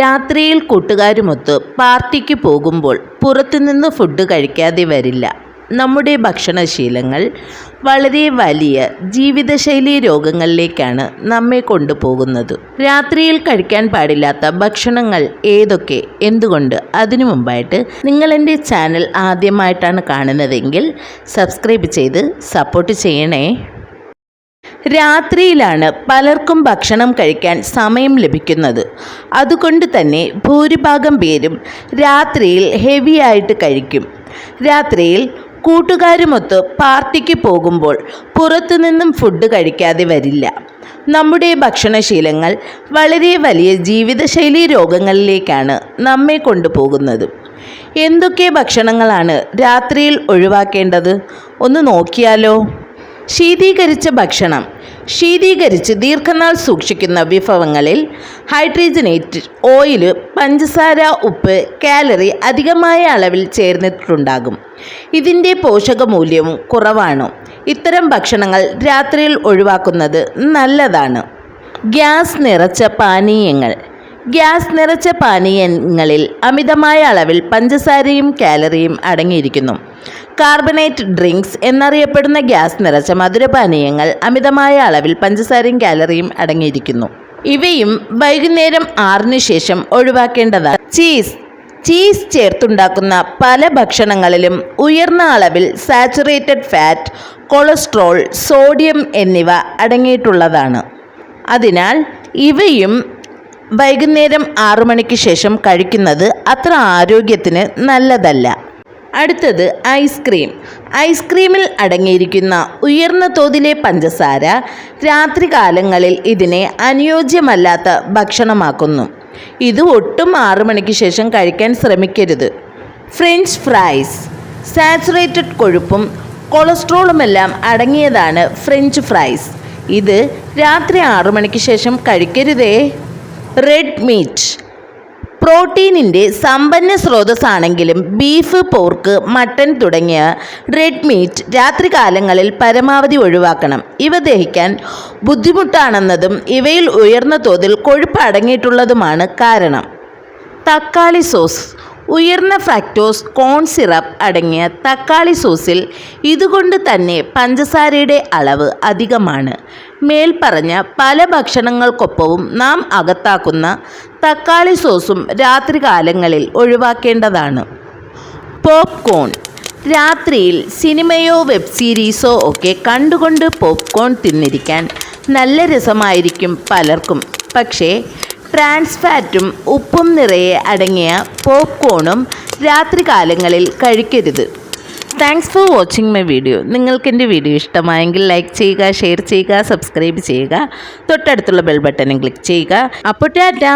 രാത്രിയിൽ കൂട്ടുകാരുമൊത്ത് പാർട്ടിക്ക് പോകുമ്പോൾ പുറത്തുനിന്ന് ഫുഡ് കഴിക്കാതെ വരില്ല. നമ്മുടെ ഭക്ഷണശീലങ്ങൾ വളരെ വലിയ ജീവിതശൈലി രോഗങ്ങളിലേക്കാണ് നമ്മെ കൊണ്ടുപോകുന്നത്. രാത്രിയിൽ കഴിക്കാൻ പാടില്ലാത്ത ഭക്ഷണങ്ങൾ ഏതൊക്കെ? എന്തുകൊണ്ട്? അതിനു മുമ്പായിട്ട് നിങ്ങൾ എന്റെ ചാനൽ ആദ്യമായിട്ടാണ് കാണുന്നതെങ്കിൽ സബ്സ്ക്രൈബ് ചെയ്ത് സപ്പോർട്ട് ചെയ്യണേ. രാത്രിയിലാണ് പലർക്കും ഭക്ഷണം കഴിക്കാൻ സമയം ലഭിക്കുന്നത്. അതുകൊണ്ട് തന്നെ ഭൂരിഭാഗം പേരും രാത്രിയിൽ ഹെവി ആയിട്ട് കഴിക്കും. രാത്രിയിൽ കൂട്ടുകാരുമൊത്ത് പാർട്ടിക്ക് പോകുമ്പോൾ പുറത്തുനിന്നും ഫുഡ് കഴിക്കാതെ വരില്ല. നമ്മുടെ ഭക്ഷണശീലങ്ങൾ വളരെ വലിയ ജീവിതശൈലി രോഗങ്ങളിലേക്കാണ് നമ്മെ കൊണ്ടുപോകുന്നത്. എന്തൊക്കെ ഭക്ഷണങ്ങളാണ് രാത്രിയിൽ ഒഴിവാക്കേണ്ടത്? ഒന്ന് നോക്കിയാലോ? ശീതീകരിച്ച ഭക്ഷണം ശീതീകരിച്ച് ദീർഘനാൾ സൂക്ഷിക്കുന്ന വിഭവങ്ങളിൽ ഹൈഡ്രജനേറ്റ് ഓയിൽ പഞ്ചസാര ഉപ്പ് കാലറി അധികമായ അളവിൽ ചേർന്നിട്ടുണ്ടാകും. ഇതിന്റെ പോഷകമൂല്യവും കുറവാണ്. ഇത്തരം ഭക്ഷണങ്ങൾ രാത്രിയിൽ ഒഴിവാക്കുന്നത് നല്ലതാണ്. ഗ്യാസ് നിറച്ച പാനീയങ്ങൾ ഗ്യാസ് നിറച്ച പാനീയങ്ങളിൽ അമിതമായ അളവിൽ പഞ്ചസാരയും കാലറിയും അടങ്ങിയിരിക്കുന്നു. കാർബണേറ്റ് ഡ്രിങ്ക്സ് എന്നറിയപ്പെടുന്ന ഗ്യാസ് നിറച്ച മധുരപാനീയങ്ങൾ അമിതമായ അളവിൽ പഞ്ചസാരയും കാലറിയും അടങ്ങിയിരിക്കുന്നു. ഇവയും വൈകുന്നേരം ആറിന് ശേഷം ഒഴിവാക്കേണ്ടതാണ്. ചീസ്. ചീസ് ചേർത്തുണ്ടാക്കുന്ന പല ഭക്ഷണങ്ങളിലും ഉയർന്ന അളവിൽ സാച്ചുറേറ്റഡ് ഫാറ്റ് കൊളസ്ട്രോൾ സോഡിയം എന്നിവ അടങ്ങിയിട്ടുള്ളതാണ്. അതിനാൽ ഇവയും വൈകുന്നേരം ആറു മണിക്ക് ശേഷം കഴിക്കുന്നത് അത്ര ആരോഗ്യത്തിന് നല്ലതല്ല. അടുത്തത് ഐസ്ക്രീം ഐസ്ക്രീമിൽ അടങ്ങിയിരിക്കുന്ന ഉയർന്ന തോതിലെ പഞ്ചസാര രാത്രികാലങ്ങളിൽ ഇതിനെ അനുയോജ്യമല്ലാത്ത ഭക്ഷണമാക്കുന്നു. ഇത് ഒട്ടും ആറു മണിക്ക് ശേഷം കഴിക്കാൻ ശ്രമിക്കരുത്. French fries. സാച്ചുറേറ്റഡ് കൊഴുപ്പും കൊളസ്ട്രോളുമെല്ലാം അടങ്ങിയതാണ് ഫ്രഞ്ച് ഫ്രൈസ്. ഇത് രാത്രി ആറു മണിക്ക് ശേഷം കഴിക്കരുതേ. റെഡ് മീറ്റ് പ്രോട്ടീനിന്റെ സമ്പന്ന സ്രോതസ്സാണെങ്കിലും ബീഫ് പോർക്ക് മട്ടൻ തുടങ്ങിയ റെഡ് മീറ്റ് രാത്രികാലങ്ങളിൽ പരമാവധി ഒഴിവാക്കണം. ഇവ ദഹിക്കാൻ ബുദ്ധിമുട്ടാണെന്നതും ഇവയിൽ ഉയർന്ന തോതിൽ കൊഴുപ്പ് അടങ്ങിയിട്ടുള്ളതുമാണ് കാരണം. തക്കാളി സോസ്. ഉയർന്ന ഫ്രാക്ടോസ് കോൺ സിറപ്പ് അടങ്ങിയ തക്കാളി സോസിൽ ഇതുകൊണ്ട് തന്നെ പഞ്ചസാരയുടെ അളവ് അധികമാണ്. മേൽപ്പറഞ്ഞ പല ഭക്ഷണങ്ങൾക്കൊപ്പവും നാം അകത്താക്കുന്ന തക്കാളി സോസും രാത്രികാലങ്ങളിൽ ഒഴിവാക്കേണ്ടതാണ്. പോപ്കോൺ. രാത്രിയിൽ സിനിമയോ വെബ് സീരീസോ ഒക്കെ കണ്ടുകൊണ്ട് പോപ്കോൺ തിന്നിരിക്കാൻ നല്ല രസമായിരിക്കും പലർക്കും. പക്ഷേ ട്രാൻസ്ഫാറ്റും ഉപ്പും നിറയെ അടങ്ങിയ പോപ്കോണും രാത്രികാലങ്ങളിൽ കഴിക്കരുത്. Thanks for watching my video നിങ്ങൾക്ക് എന്റെ വീഡിയോ ഇഷ്ടമായെങ്കിൽ ലൈക്ക് ചെയ്യുക ഷെയർ ചെയ്യുക സബ്സ്ക്രൈബ് ചെയ്യുക. തൊട്ടടുത്തുള്ള ബെൽ ബട്ടനും ക്ലിക്ക് ചെയ്യുക. അപ്പോൾ ടാറ്റാ!